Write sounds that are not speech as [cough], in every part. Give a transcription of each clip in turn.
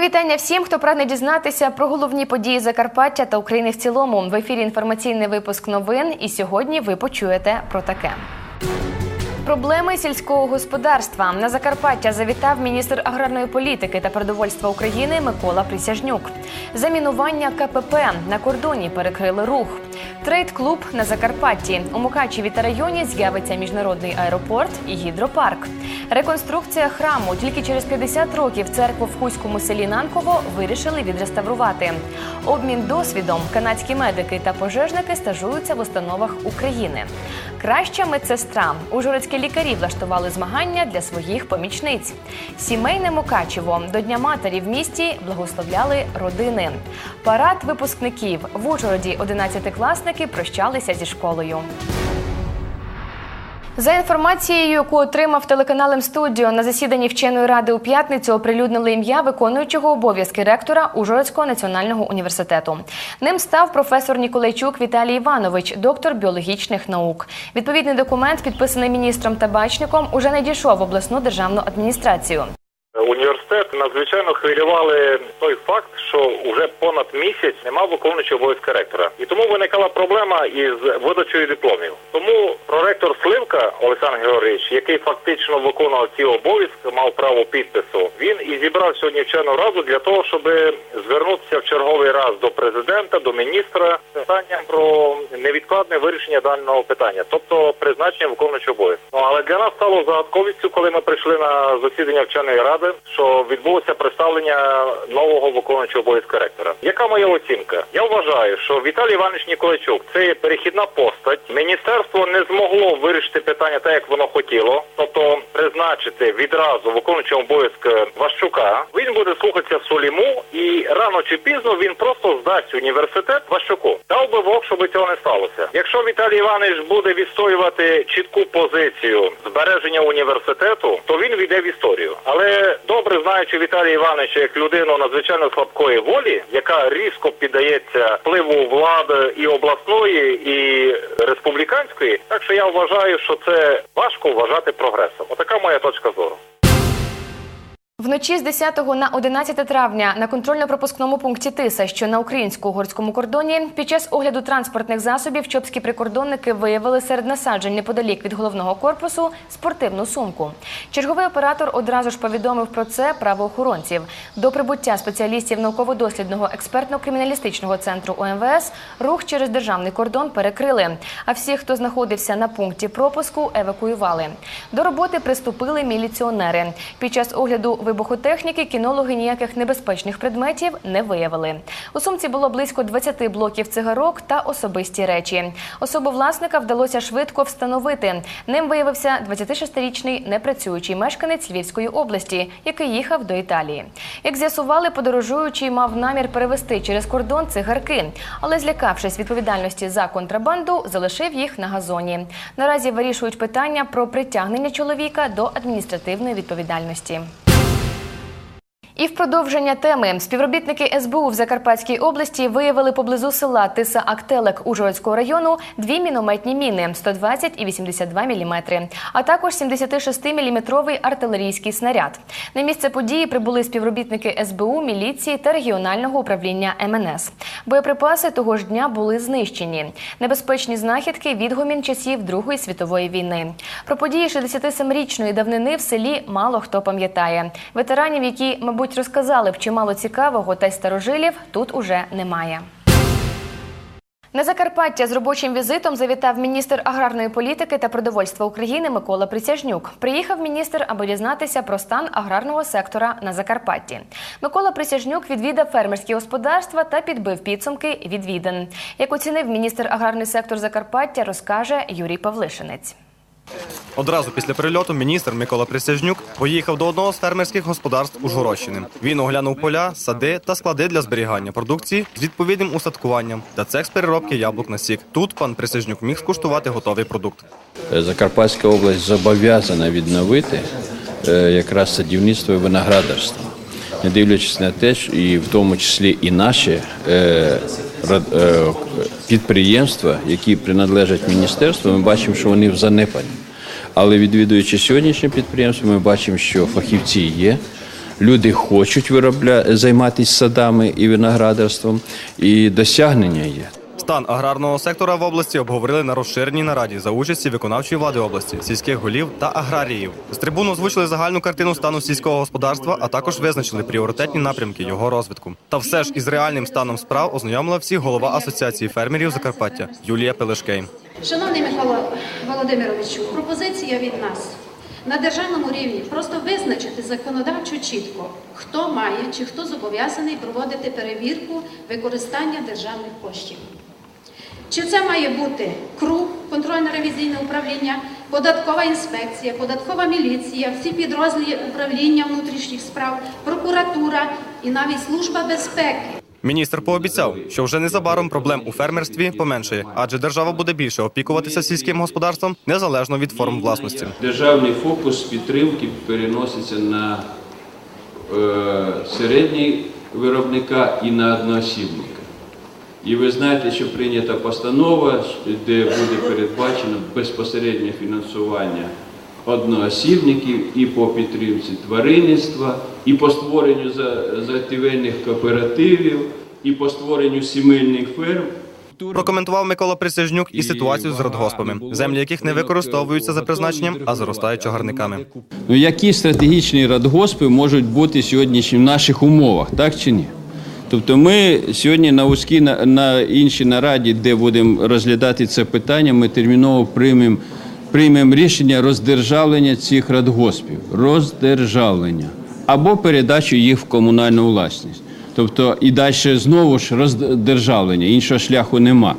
Вітання всім, хто прагне дізнатися про головні події Закарпаття та України в цілому. В ефірі інформаційний випуск новин. І сьогодні ви почуєте про таке. Проблеми сільського господарства на Закарпаття завітав міністр аграрної політики та продовольства України Микола Присяжнюк. Замінування КПП на кордоні перекрили рух. Трейд-клуб на Закарпатті. У Мукачеві та районі з'явиться міжнародний аеропорт і гідропарк. Реконструкція храму тільки через 50 років церкву в Хуському селі Нанково вирішили відреставрувати. Обмін досвідом канадські медики та пожежники стажуються в установах України. Краща медсестра. Ужгородські лікарі влаштували змагання для своїх помічниць. Сімейне Мукачево до Дня матері в місті благословляли родини. Парад випускників в Ужгороді 11-класники прощалися зі школою. За інформацією, яку отримав телеканал М-студіо на засіданні вченої ради у п'ятницю, оприлюднили ім'я виконуючого обов'язки ректора Ужгородського національного університету. Ним став професор Ніколайчук Віталій Іванович, доктор біологічних наук. Відповідний документ, підписаний міністром Табачником, уже не дійшов в обласну державну адміністрацію. Університет надзвичайно хвилювали той факт, що вже понад місяць нема виконуючого обов'язки ректора, і тому виникала проблема із видачею дипломів. Тому проректор Сливка Олександр Георгійович, який фактично виконував ці обов'язки, мав право підпису. Він і зібрав сьогодні вчену раду для того, щоб звернутися в черговий раз до президента, до міністра з питанням про невідкладне вирішення даного питання, тобто призначення виконуючого обов'язку. Ну але для нас стало загадковістю, коли ми прийшли на засідання вченої ради, що відбулося представлення нового виконуючого обов'язку ректора. Яка моя оцінка? Я вважаю, що Віталій Іванович Ніколайчук це є перехідна постать. Міністерство не змогло вирішити питання так, як воно хотіло, тобто призначити відразу виконуючого обов'язку Ващука. Він буде слухатися Соліму, і рано чи пізно він просто здасть університет Ващуку. Дав би Бог, щоб цього не сталося. Якщо Віталій Іванович буде відстоювати чітку позицію збереження університету, то він війде в історію. Але добре знаючи Віталія Івановича як людину надзвичайно слабкої волі, яка різко піддається впливу влади і обласної, і республіканської, так що я вважаю, що це важко вважати прогресом. Отака моя точка зору. Вночі з 10 на 11 травня на контрольно-пропускному пункті Тиса, що на українсько-угорському кордоні, під час огляду транспортних засобів чопські прикордонники виявили серед насаджень неподалік від головного корпусу спортивну сумку. Черговий оператор одразу ж повідомив про це правоохоронців. До прибуття спеціалістів науково-дослідного експертно-криміналістичного центру ОМВС рух через державний кордон перекрили. А всіх, хто знаходився на пункті пропуску, евакуювали. До роботи приступили міліціонери. Під час огляду вибухотехніки кінологи ніяких небезпечних предметів не виявили. У сумці було близько 20 блоків цигарок та особисті речі. Особу власника вдалося швидко встановити. Ним виявився 26-річний непрацюючий мешканець Львівської області, який їхав до Італії. Як з'ясували, подорожуючий мав намір перевести через кордон цигарки, але злякавшись відповідальності за контрабанду, залишив їх на газоні. Наразі вирішують питання про притягнення чоловіка до адміністративної відповідальності. І в продовження теми співробітники СБУ в Закарпатській області виявили поблизу села Тиса Актелек Ужгородського району дві мінометні міни 120 і 82 мм, а також 76-мм артилерійський снаряд. На місце події прибули співробітники СБУ, міліції та регіонального управління МНС. Боєприпаси того ж дня були знищені. Небезпечні знахідки відгомін часів Другої світової війни. Про події 67-річної давнини в селі мало хто пам'ятає. Ветеранів, які, мабуть, розказали б чимало цікавого та й старожилів, тут уже немає. На Закарпаття з робочим візитом завітав міністр аграрної політики та продовольства України Микола Присяжнюк. Приїхав міністр, аби дізнатися про стан аграрного сектора на Закарпатті. Микола Присяжнюк відвідав фермерські господарства та підбив підсумки відвідин. Як оцінив міністр аграрний сектор Закарпаття, розкаже Юрій Павлишинець. Одразу після прильоту міністр Микола Присяжнюк поїхав до одного з фермерських господарств Ужгородщини. Він оглянув поля, сади та склади для зберігання продукції з відповідним усадкуванням та цех з переробки яблук на сік. Тут пан Присяжнюк міг скуштувати готовий продукт. Закарпатська область зобов'язана відновити е, якраз садівництво і виноградарство, не дивлячись на те, і в тому числі і наші е, е, підприємства, які приналежать міністерству, ми бачимо, що вони в занепаді. Але відвідуючи сьогоднішнє підприємство, ми бачимо, що фахівці є, Люди хочуть виробля... займатися садами і виноградарством, і досягнення є. Стан аграрного сектора в області обговорили на розширеній нараді за участі виконавчої влади області, сільських голів та аграріїв. З трибуну озвучили загальну картину стану сільського господарства, а також визначили пріоритетні напрямки його розвитку. Та все ж із реальним станом справ ознайомила всіх голова асоціації фермерів Закарпаття Юлія Пелешкейн. Шановний Михайло Володимировичу, пропозиція від нас на державному рівні просто визначити законодавчо чітко, хто має чи хто зобов'язаний проводити перевірку використання державних коштів. Чи це має бути КРУ, контрольно-ревізійне управління, податкова інспекція, податкова міліція, всі підрозділи управління внутрішніх справ, прокуратура і навіть служба безпеки. Міністр пообіцяв, що вже незабаром проблем у фермерстві поменшає, адже держава буде більше опікуватися сільським господарством незалежно від форм власності. Державний фокус підтримки переноситься на е, середній виробника і на одноосібника. І ви знаєте, що прийнята постанова, де буде передбачено безпосереднє фінансування одноосібників і по підтримці тваринництва, і по створенню за- заготівельних кооперативів, і по створенню сімейних ферм. Прокоментував Микола Присяжнюк і ситуацію з родгоспами, землі яких не використовуються за призначенням, а заростають чагарниками. Ну, які стратегічні радгоспи можуть бути сьогодні в наших умовах, так чи ні? Тобто ми сьогодні на узкій на, на іншій нараді, де будемо розглядати це питання, ми терміново приймемо приймемо рішення роздержавлення цих радгоспів, роздержавлення або передачу їх в комунальну власність. Тобто і далі знову ж роздержавлення, іншого шляху нема.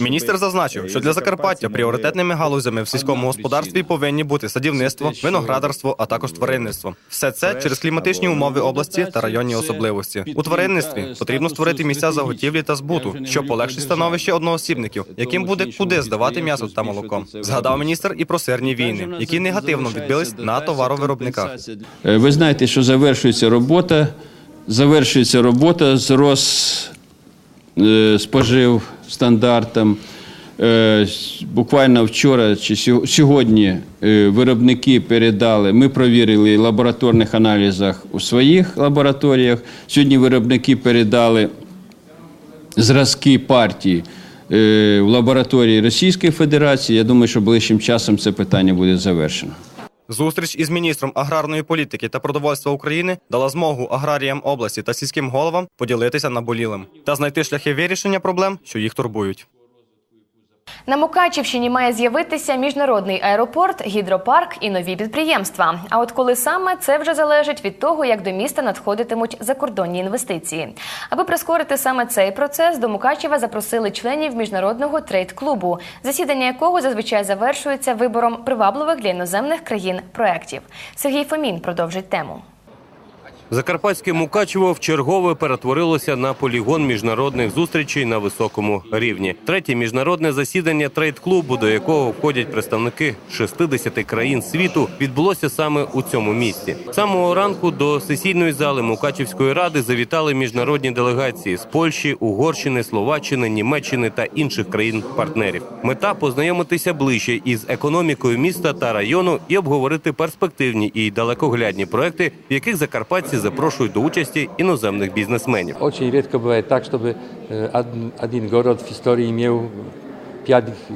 Міністр зазначив, що для Закарпаття пріоритетними галузями в сільському господарстві повинні бути садівництво, виноградарство, а також тваринництво. Все це через кліматичні умови області та районні особливості. У тваринництві потрібно створити місця заготівлі та збуту, що полегшить становище одноосібників, яким буде куди здавати м'ясо та молоко. Згадав міністр і про сирні війни, які негативно відбились на товаровиробниках. Е, Ви знаєте, що завершується робота, завершується робота з роз е, стандартом. Е, Буквально вчора чи сьогодні е, виробники передали. Ми провірили в лабораторних аналізах у своїх лабораторіях. Сьогодні виробники передали зразки партії в лабораторії Російської Федерації. Я думаю, що ближчим часом це питання буде завершено. Зустріч із міністром аграрної політики та продовольства України дала змогу аграріям області та сільським головам поділитися наболілим та знайти шляхи вирішення проблем, що їх турбують. На Мукачівщині має з'явитися міжнародний аеропорт, гідропарк і нові підприємства. А от коли саме це вже залежить від того, як до міста надходитимуть закордонні інвестиції. Аби прискорити саме цей процес, до Мукачева запросили членів міжнародного трейд-клубу, засідання якого зазвичай завершується вибором привабливих для іноземних країн проєктів. Сергій Фомін продовжить тему. Закарпатське Мукачево вчергове перетворилося на полігон міжнародних зустрічей на високому рівні. Третє міжнародне засідання трейд-клубу, до якого входять представники 60 країн світу, відбулося саме у цьому місті. Самого ранку до сесійної зали Мукачівської ради завітали міжнародні делегації з Польщі, Угорщини, Словаччини, Німеччини та інших країн-партнерів. Мета познайомитися ближче із економікою міста та району і обговорити перспективні і далекоглядні проекти, в яких закарпатці запрошують до участі іноземних бізнесменів. Очень редко бывает так, чтобы э, од- один город в истории имел пять э,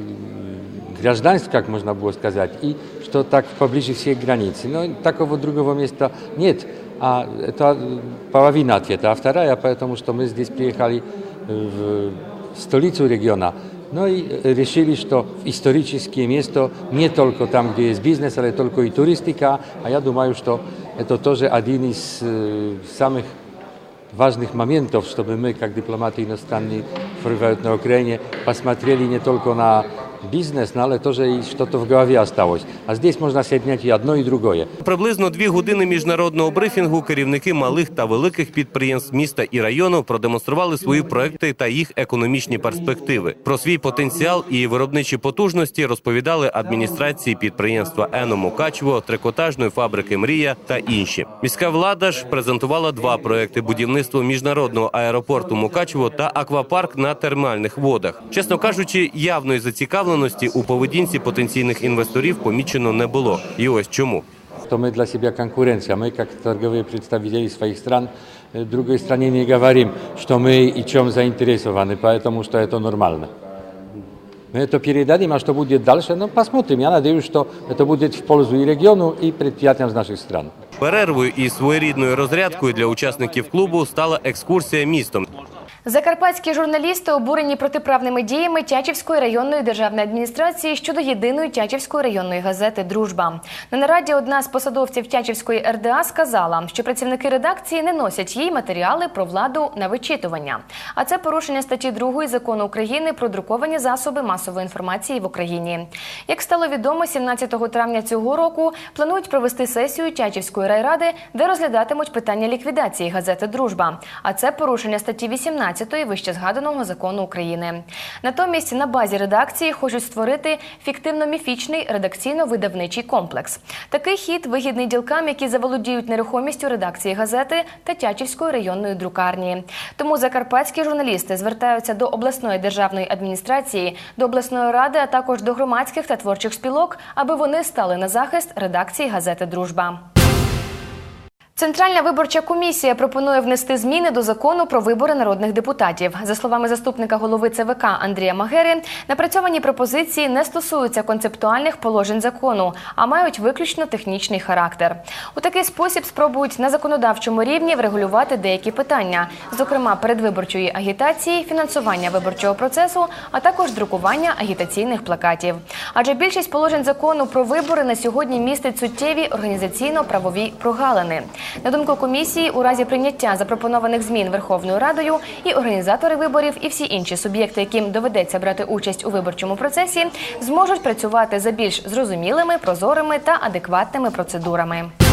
гражданств, как можно было сказать, и что так поближе всех границ. Но такого другого места нет. А это э, половина ответа. А вторая, потому что мы здесь приехали э, в столицу региона, ну и э, решили, что историческое место не только там, где есть бизнес, але только и туристика. А я думаю, что это тоже один из э, самых важных моментов, чтобы мы, как дипломаты иностранные, пребывают на Украине, посмотрели не только на бизнес, но але тоже и что-то в голове осталось. А здесь можно соединять и одно. Приблизно дві години міжнародного брифінгу керівники малих та великих підприємств міста і району продемонстрували свої проекти та їх економічні перспективи. Про свій потенціал і виробничі потужності розповідали адміністрації підприємства Ено Мукачево, трикотажної фабрики Мрія та інші. Міська влада ж презентувала два проекти: будівництво міжнародного аеропорту Мукачево та аквапарк на термальних водах. Чесно кажучи, явної зацікавленості у поведінці потенційних інвесторів помічено не було. І ось чому. То мы для себя конкуренция. Мы, как торговые представители своих стран, э, другой стране не говорим, что мы и чем заинтересованы, поэтому что это нормально. Мы это передадим, а что будет дальше, ну, посмотрим. Я надеюсь, что это будет в пользу и региону, и предприятиям из наших стран. Перервою і своєрідною розрядкою для учасників клубу стала екскурсія містом. Закарпатські журналісти обурені протиправними діями Тячівської районної державної адміністрації щодо єдиної Тячівської районної газети Дружба. На нараді одна з посадовців Тячівської РДА сказала, що працівники редакції не носять їй матеріали про владу на вичитування. А це порушення статті 2 закону України про друковані засоби масової інформації в Україні. Як стало відомо, 17 травня цього року планують провести сесію Тячівської райради, де розглядатимуть питання ліквідації газети Дружба. А це порушення статті 18 вище згаданого закону України. Натомість на базі редакції хочуть створити фіктивно-міфічний редакційно-видавничий комплекс. Такий хід вигідний ділкам, які заволодіють нерухомістю редакції газети та Тячівської районної друкарні. Тому закарпатські журналісти звертаються до обласної державної адміністрації, до обласної ради, а також до громадських та творчих спілок, аби вони стали на захист редакції газети Дружба. Центральна виборча комісія пропонує внести зміни до закону про вибори народних депутатів. За словами заступника голови ЦВК Андрія Магери, напрацьовані пропозиції не стосуються концептуальних положень закону, а мають виключно технічний характер. У такий спосіб спробують на законодавчому рівні врегулювати деякі питання, зокрема передвиборчої агітації, фінансування виборчого процесу, а також друкування агітаційних плакатів. Адже більшість положень закону про вибори на сьогодні містить суттєві організаційно-правові прогалини. На думку комісії, у разі прийняття запропонованих змін Верховною Радою і організатори виборів, і всі інші суб'єкти, яким доведеться брати участь у виборчому процесі, зможуть працювати за більш зрозумілими, прозорими та адекватними процедурами.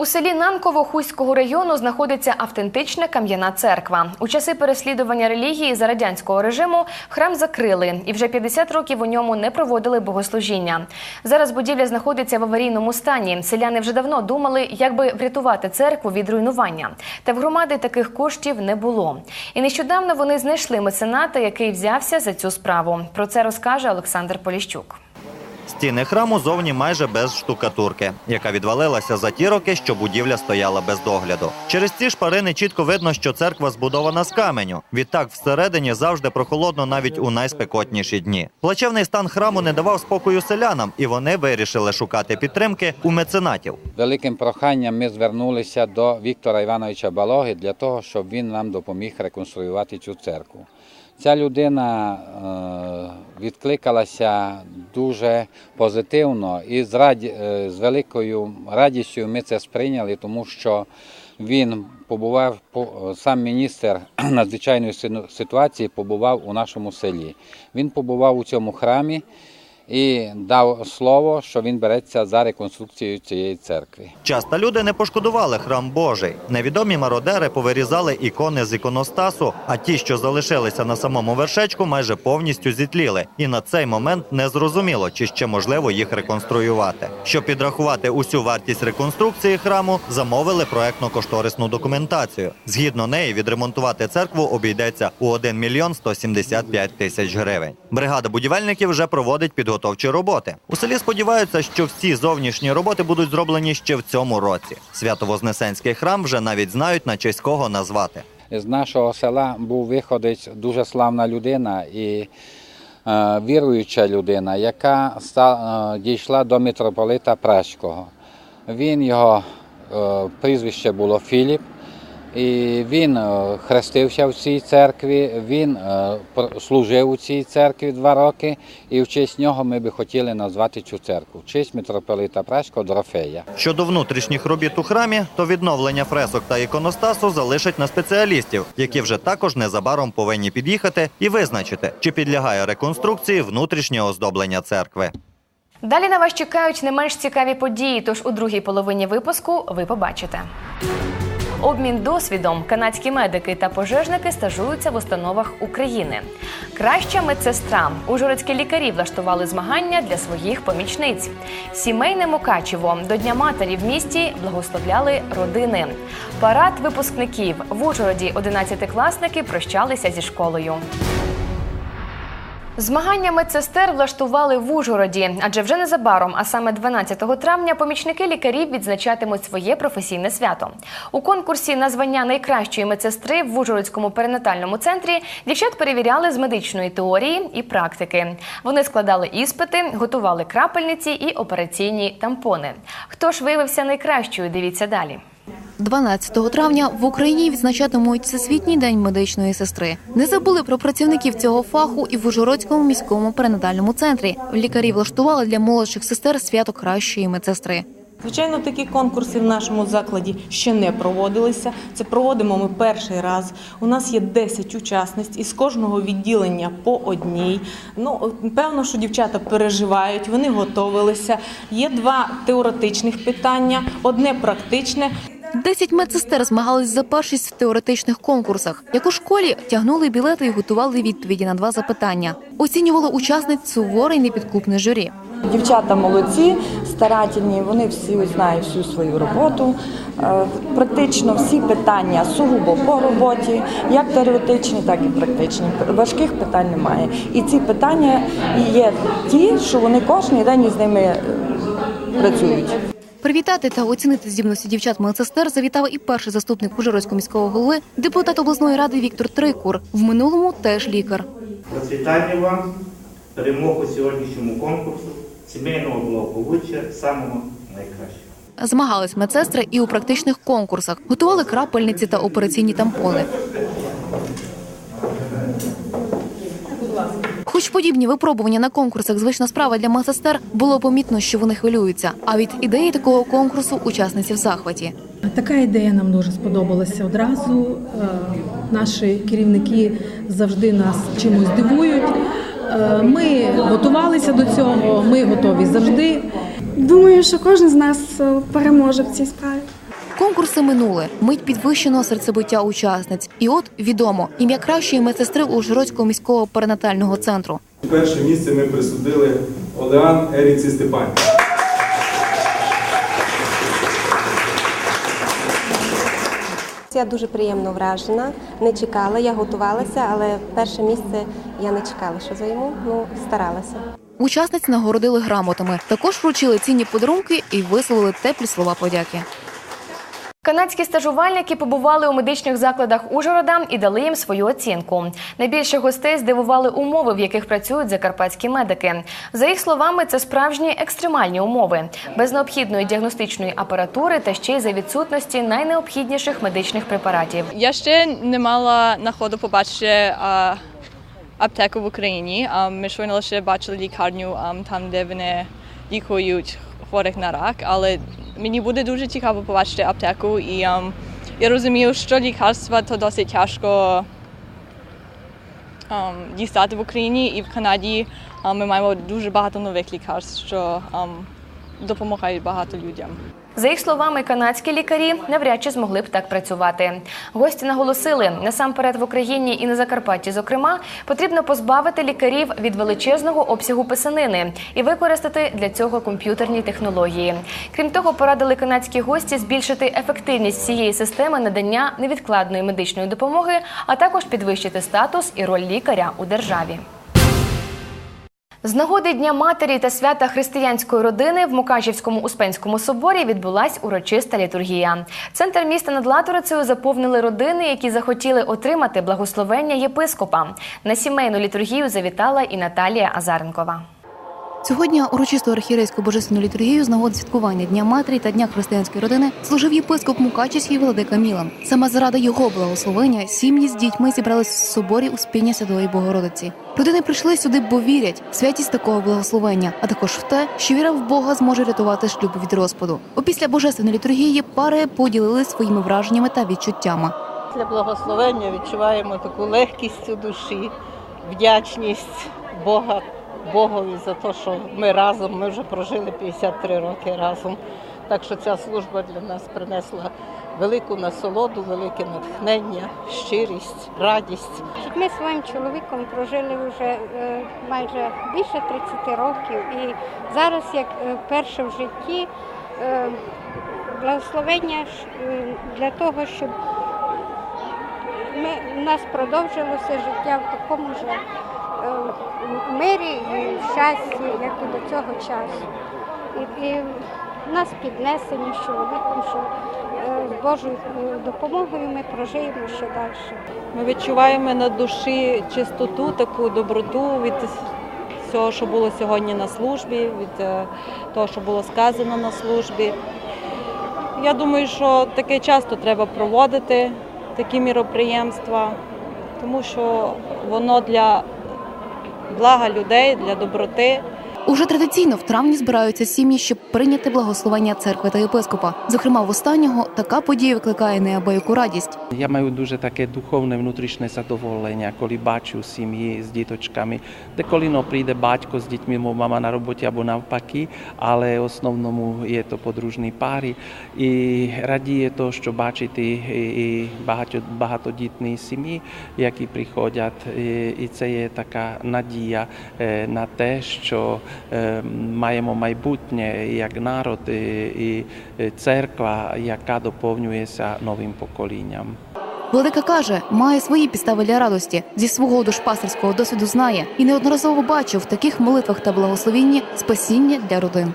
У селі Нанково Хуського району знаходиться автентична кам'яна церква. У часи переслідування релігії за радянського режиму храм закрили, і вже 50 років у ньому не проводили богослужіння. Зараз будівля знаходиться в аварійному стані. Селяни вже давно думали, як би врятувати церкву від руйнування. Та в громади таких коштів не було. І нещодавно вони знайшли мецената, який взявся за цю справу. Про це розкаже Олександр Поліщук. Стіни храму зовні майже без штукатурки, яка відвалилася за ті роки, що будівля стояла без догляду. Через ці шпарини чітко видно, що церква збудована з каменю. Відтак всередині завжди прохолодно навіть у найспекотніші дні. Плачевний стан храму не давав спокою селянам, і вони вирішили шукати підтримки у меценатів. Великим проханням ми звернулися до Віктора Івановича Балоги для того, щоб він нам допоміг реконструювати цю церкву. Ця людина е, відкликалася дуже позитивно і з, раді, е, з великою радістю ми це сприйняли, тому що він побував, по- сам міністр [clears throat] надзвичайної ситуації побував у нашому селі. Він побував у цьому храмі і дав слово, що він береться за реконструкцію цієї церкви. Часто люди не пошкодували храм Божий. Невідомі мародери повирізали ікони з іконостасу, а ті, що залишилися на самому вершечку, майже повністю зітліли. І на цей момент не зрозуміло, чи ще можливо їх реконструювати. Щоб підрахувати усю вартість реконструкції храму, замовили проектно-кошторисну документацію. Згідно неї, відремонтувати церкву обійдеться у 1 мільйон 175 тисяч гривень. Бригада будівельників вже проводить підготовчі роботи. У селі сподіваються, що всі зовнішні роботи будуть зроблені ще в цьому році. Свято-Вознесенський храм вже навіть знають на честь кого назвати. З нашого села був виходець дуже славна людина і е, віруюча людина, яка е, дійшла до митрополита Пражського. Він його е, прізвище було Філіп. І він е, хрестився в цій церкві, він е, служив у цій церкві два роки, і в честь нього ми би хотіли назвати цю церкву. В честь митрополита Пражського Дорофея. Щодо внутрішніх робіт у храмі, то відновлення фресок та іконостасу залишать на спеціалістів, які вже також незабаром повинні під'їхати і визначити, чи підлягає реконструкції внутрішнє оздоблення церкви. Далі на вас чекають не менш цікаві події, тож у другій половині випуску ви побачите. Обмін досвідом канадські медики та пожежники стажуються в установах України. Краща медсестра. Ужгородські лікарі влаштували змагання для своїх помічниць. Сімейне Мукачево до Дня матері в місті благословляли родини. Парад випускників в Ужгороді 11-класники прощалися зі школою. Змагання медсестер влаштували в Ужгороді, адже вже незабаром, а саме 12 травня, помічники лікарів відзначатимуть своє професійне свято. У конкурсі на звання найкращої медсестри в Ужгородському перинатальному центрі дівчат перевіряли з медичної теорії і практики. Вони складали іспити, готували крапельниці і операційні тампони. Хто ж виявився найкращою? Дивіться далі. 12 травня в Україні відзначатимуть Всесвітній день медичної сестри. Не забули про працівників цього фаху і в Ужгородському міському перинатальному центрі. Лікарі влаштували для молодших сестер свято кращої медсестри. Звичайно, такі конкурси в нашому закладі ще не проводилися. Це проводимо ми перший раз. У нас є 10 учасниць, із кожного відділення по одній. Ну, певно, що дівчата переживають, вони готовилися. Є два теоретичних питання, одне практичне. Десять медсестер змагались за першість в теоретичних конкурсах. Як у школі тягнули білети і готували відповіді на два запитання. Оцінювали учасниць суворе й непідкупне журі. Дівчата молодці, старательні, вони всі знають всю свою роботу. Е, Практично всі питання сугубо по роботі, як теоретичні, так і практичні. Важких питань немає. І ці питання є ті, що вони кожен день із ними е, працюють. Привітати та оцінити здібності дівчат медсестер завітав і перший заступник Ужгородського міського голови, депутат обласної ради Віктор Трикур. В минулому теж лікар. Процвітання вам, перемогу сьогоднішньому конкурсу, сімейного благополуччя, самого найкращого. Змагались медсестри і у практичних конкурсах, готували крапельниці та операційні тампони. Хоч подібні випробування на конкурсах звична справа для медсестер, було помітно, що вони хвилюються. А від ідеї такого конкурсу учасниці в захваті. Така ідея нам дуже сподобалася одразу. Е, Наші керівники завжди нас чимось дивують. Е, Ми готувалися до цього, ми готові завжди. Думаю, що кожен з нас е, переможе в цій справі. Конкурси минули, мить підвищеного серцебиття учасниць. І от відомо ім'я кращої медсестри Ужгородського міського перинатального центру. Перше місце ми присудили Олеан Еріці Степані. Я дуже приємно вражена, не чекала, я готувалася, але перше місце я не чекала, що займу, ну старалася. Учасниць нагородили грамотами. Також вручили цінні подарунки і висловили теплі слова подяки. Канадські стажувальники побували у медичних закладах Ужгорода і дали їм свою оцінку. Найбільше гостей здивували умови, в яких працюють закарпатські медики. За їх словами, це справжні екстремальні умови, без необхідної діагностичної апаратури та ще й за відсутності найнеобхідніших медичних препаратів. Я ще не мала находу побачити аптеку в Україні. А, ми щойно лише бачили лікарню а, там, де вони лікують хворих на рак, але мені буде дуже цікаво побачити аптеку. І а, я розумію, що лікарства то досить тяжко а, дістати в Україні і в Канаді. А, ми маємо дуже багато нових лікарств, що а, допомагають багато людям. За їх словами, канадські лікарі навряд чи змогли б так працювати. Гості наголосили, насамперед в Україні і на Закарпатті, зокрема, потрібно позбавити лікарів від величезного обсягу писанини і використати для цього комп'ютерні технології. Крім того, порадили канадські гості збільшити ефективність цієї системи надання невідкладної медичної допомоги, а також підвищити статус і роль лікаря у державі. З нагоди Дня матері та свята християнської родини в Мукачівському Успенському соборі відбулась урочиста літургія. Центр міста над Латорицею заповнили родини, які захотіли отримати благословення єпископа. На сімейну літургію завітала і Наталія Азаренкова. Цього дня урочисту архієрейську божественну літургію з нагоди святкування Дня матері та Дня християнської родини служив єпископ Мукачівський владика Мілан. Саме заради його благословення сім'ї з дітьми зібрались в соборі Успіння Святої Богородиці. Родини прийшли сюди, бо вірять в святість такого благословення, а також в те, що віра в Бога зможе рятувати шлюб від розпаду. Опісля божественної літургії пари поділились своїми враженнями та відчуттями. Після благословення відчуваємо таку легкість у душі, вдячність Бога, Богові за те, що ми разом, ми вже прожили 53 роки разом. Так що ця служба для нас принесла велику насолоду, велике натхнення, щирість, радість. Ми своїм чоловіком прожили вже е, майже більше 30 років, і зараз, як е, вперше в житті, е, благословення для того, щоб ми, у нас продовжилося життя в такому ж в мирі і в щасті, як і до цього часу. І, і нас піднесені з чоловіком, що е, з Божою е, допомогою ми прожиємо ще далі. Ми відчуваємо на душі чистоту, таку доброту від всього, що було сьогодні на службі, від е, того, що було сказано на службі. Я думаю, що таке часто треба проводити, такі міроприємства, тому що воно для блага людей, для доброти. Уже традиційно в травні збираються сім'ї, щоб прийняти благословення церкви та єпископа. Зокрема, в останнього така подія викликає неабияку радість. Я маю дуже таке духовне внутрішнє задоволення, коли бачу сім'ї з діточками, де коли ну, прийде батько з дітьми, мов мама на роботі або навпаки, але в основному є то подружні пари. І радіє то, що бачити і багато, багатодітні сім'ї, які приходять. І- це є така надія е, на те, що маємо майбутнє як народ і, е, церква, яка доповнюється новим поколінням. Владика каже, має свої підстави для радості. Зі свого душпастерського досвіду знає і неодноразово бачив в таких молитвах та благословінні спасіння для родин.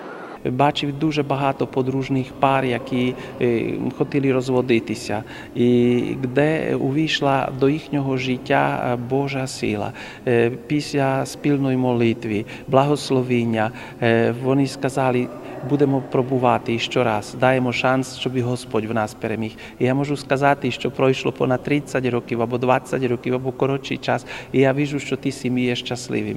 Бачив дуже багато подружніх пар, які е, хотіли розводитися, і де увійшла до їхнього життя е, Божа сила. Е, Після спільної молитви, благословіння, вони сказали, будемо пробувати ще раз, даємо шанс, щоб Господь в нас переміг. І я можу сказати, що пройшло понад 30 років або 20 років, або коротший час, і я бачу, що ті сім'ї є щасливі.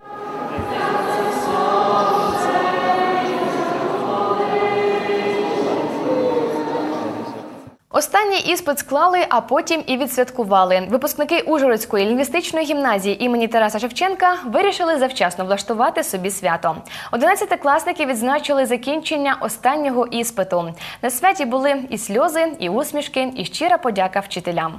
Іспит склали, а потім і відсвяткували. Випускники Ужгородської лінгвістичної гімназії імені Тараса Шевченка вирішили завчасно влаштувати собі свято. Одинадцятикласники відзначили закінчення останнього іспиту. На святі були і сльози, і усмішки, і щира подяка вчителям.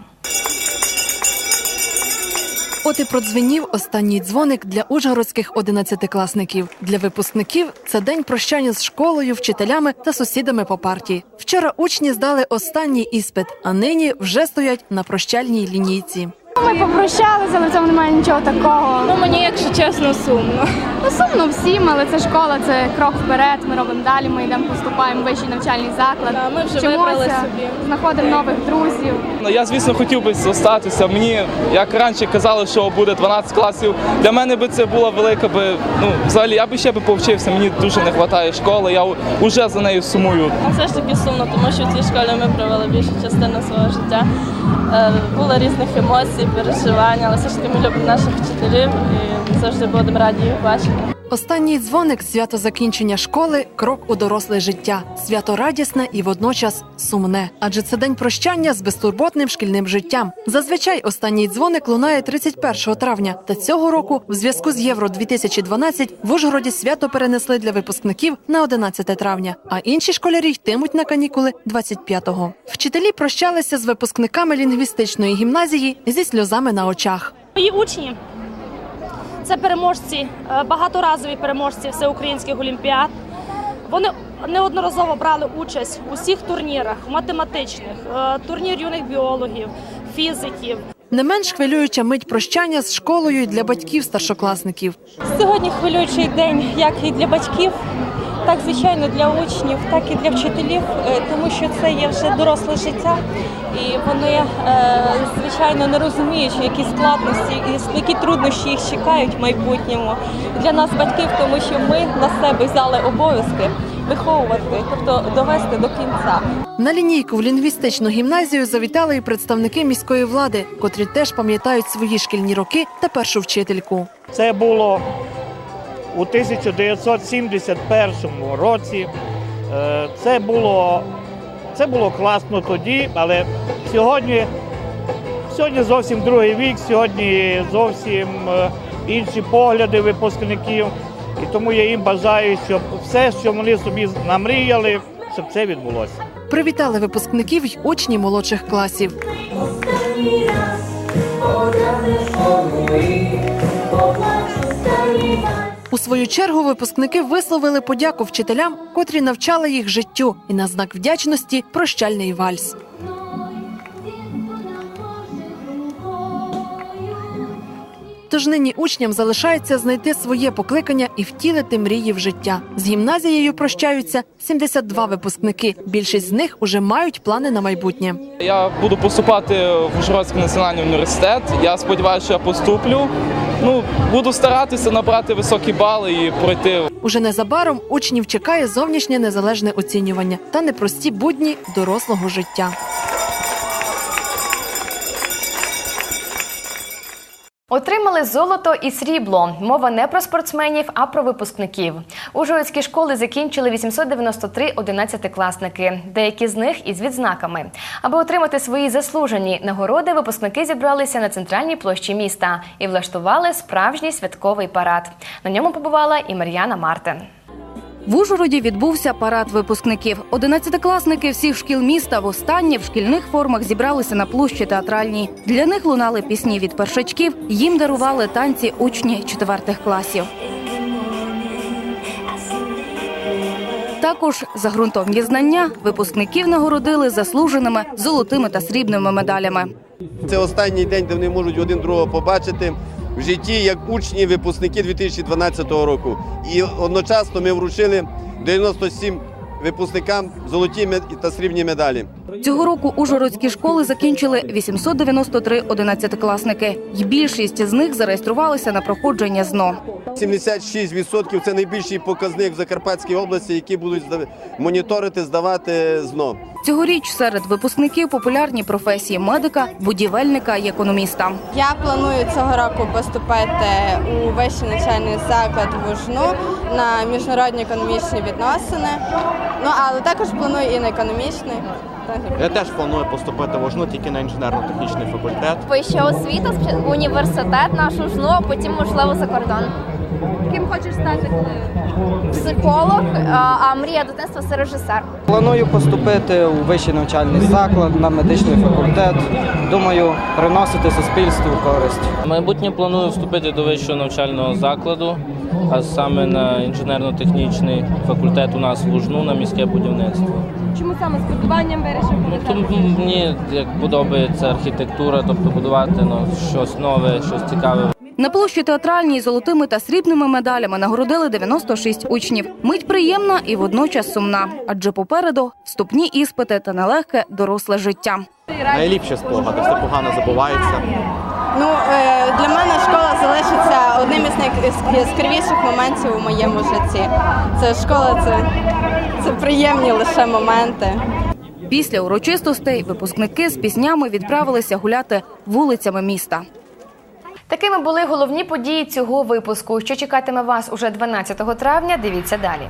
От і продзвенів останній дзвоник для ужгородських одинадцятикласників. Для випускників це день прощання з школою, вчителями та сусідами по партії. Вчора учні здали останній іспит, а нині вже стоять на прощальній лінійці. Ми попрощалися, але в цьому немає нічого такого. Ну мені, якщо чесно, сумно. Ну сумно всім, але це школа, це крок вперед. Ми робимо далі. Ми йдемо, поступаємо в вищий навчальний заклад. ми вже вчимося, собі. знаходимо нових друзів. Ну, я, звісно, хотів би зостатися. Мені, як раніше казали, що буде 12 класів. Для мене би це була велика би, ну, взагалі, я би ще би повчився, мені дуже не вистачає школи, я вже за нею сумую. Ну, Все ж таки сумно, тому що в цій школі ми провели більшу частину свого життя. Е, Було різних емоцій, переживань, але все ж таки ми любимо наших вчителів і завжди будемо раді їх бачити. Останній дзвоник свято закінчення школи крок у доросле життя. Свято радісне і водночас сумне. Адже це день прощання з безтурботним шкільним життям. Зазвичай останній дзвоник лунає 31 травня. Та цього року, в зв'язку з Євро 2012 в Ужгороді свято перенесли для випускників на 11 травня. А інші школярі йтимуть на канікули 25-го. Вчителі прощалися з випускниками лінгвістичної гімназії зі сльозами на очах. Мої учні це переможці, е, багаторазові переможці всеукраїнських олімпіад. Вони неодноразово брали участь у всіх турнірах математичних, е, турнір юних біологів, фізиків. Не менш хвилююча мить прощання з школою і для батьків старшокласників. Сьогодні хвилюючий день як і для батьків, так звичайно для учнів, так і для вчителів, е, тому що це є вже доросле життя, і вони е, звичайно не розуміють, які складності і які труднощі їх чекають в майбутньому. Для нас, батьків, тому що ми на себе взяли обов'язки виховувати, тобто довести до кінця. На лінійку в лінгвістичну гімназію завітали і представники міської влади, котрі теж пам'ятають свої шкільні роки та першу вчительку. Це було у 1971 році. Е, Це було, це було класно тоді, але сьогодні, сьогодні зовсім другий вік, сьогодні зовсім е, інші погляди випускників. І тому я їм бажаю, щоб все, що вони собі намріяли, щоб це відбулося. Привітали випускників й учні молодших класів. У свою чергу випускники висловили подяку вчителям, котрі навчали їх життю, і на знак вдячності прощальний вальс. Тож нині учням залишається знайти своє покликання і втілити мрії в життя. З гімназією прощаються 72 випускники. Більшість з них уже мають плани на майбутнє. Я буду поступати в Ужгородський національний університет. Я сподіваюся, що я поступлю. Ну, буду старатися набрати високі бали і пройти. Уже незабаром учнів чекає зовнішнє незалежне оцінювання та непрості будні дорослого життя. Отримали золото і срібло. Мова не про спортсменів, а про випускників. Ужгородські школи закінчили 893 одинадцятикласники. Деякі з них із відзнаками. Аби отримати свої заслужені нагороди, випускники зібралися на центральній площі міста і влаштували справжній святковий парад. На ньому побувала і Мар'яна Мартин. В Ужгороді відбувся парад випускників. Одинадцятикласники всіх шкіл міста востаннє в шкільних формах зібралися на площі театральній. Для них лунали пісні від першачків, їм дарували танці учні четвертих класів. Також за ґрунтовні знання випускників нагородили заслуженими золотими та срібними медалями. Це останній день, де вони можуть один другого побачити в житті як учні, випускники 2012 року. І одночасно ми вручили 97 випускникам золоті та срібні медалі. Цього року ужгородські школи закінчили 893 одинадцятикласники. І більшість з них зареєструвалися на проходження ЗНО. 76% – це найбільший показник в Закарпатській області, які будуть моніторити, здавати ЗНО. Цьогоріч серед випускників популярні професії медика, будівельника і економіста. Я планую цього року поступити у вищий навчальний заклад в УЖНУ на міжнародні економічні відносини. Ну але також планую і на економічний. Я теж планую поступити в ОЖНУ тільки на інженерно-технічний факультет. Вища освіта, університет нашу жну, а потім можливо за кордон. Ким хочеш стати коли? Психолог, а а мрія дитинства це режисер. Планую поступити у вищий навчальний заклад на медичний факультет. Думаю, приносити суспільству користь. Майбутнє планую вступити до вищого навчального закладу, а саме на інженерно-технічний факультет у нас в Лужну на міське будівництво. Чому саме з будуванням вирішив? Ну тому мені як подобається архітектура, тобто будувати ну, щось нове, щось цікаве. На площі театральній золотими та срібними медалями нагородили 96 учнів. Мить приємна і водночас сумна, адже попереду вступні іспити та нелегке доросле життя. Найліпші спогади, все погано забувається. Ну е, для мене школа залишиться одним із найяскравіших моментів у моєму житті. Це школа, це, це приємні лише моменти. Після урочистостей випускники з піснями відправилися гуляти вулицями міста. Такими були головні події цього випуску. Що чекатиме вас уже 12 травня? Дивіться далі.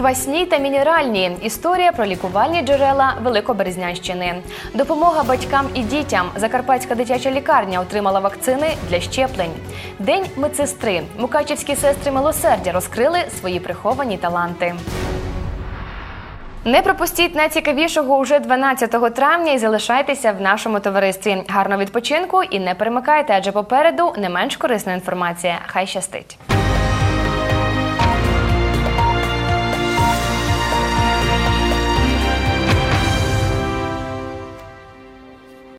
Квасні та мінеральні історія про лікувальні джерела Великоберезнянщини. Допомога батькам і дітям. Закарпатська дитяча лікарня отримала вакцини для щеплень. День медсестри. Мукачівські сестри милосердя розкрили свої приховані таланти. Не пропустіть найцікавішого уже 12 травня і залишайтеся в нашому товаристві. Гарного відпочинку і не перемикайте, адже попереду не менш корисна інформація. Хай щастить.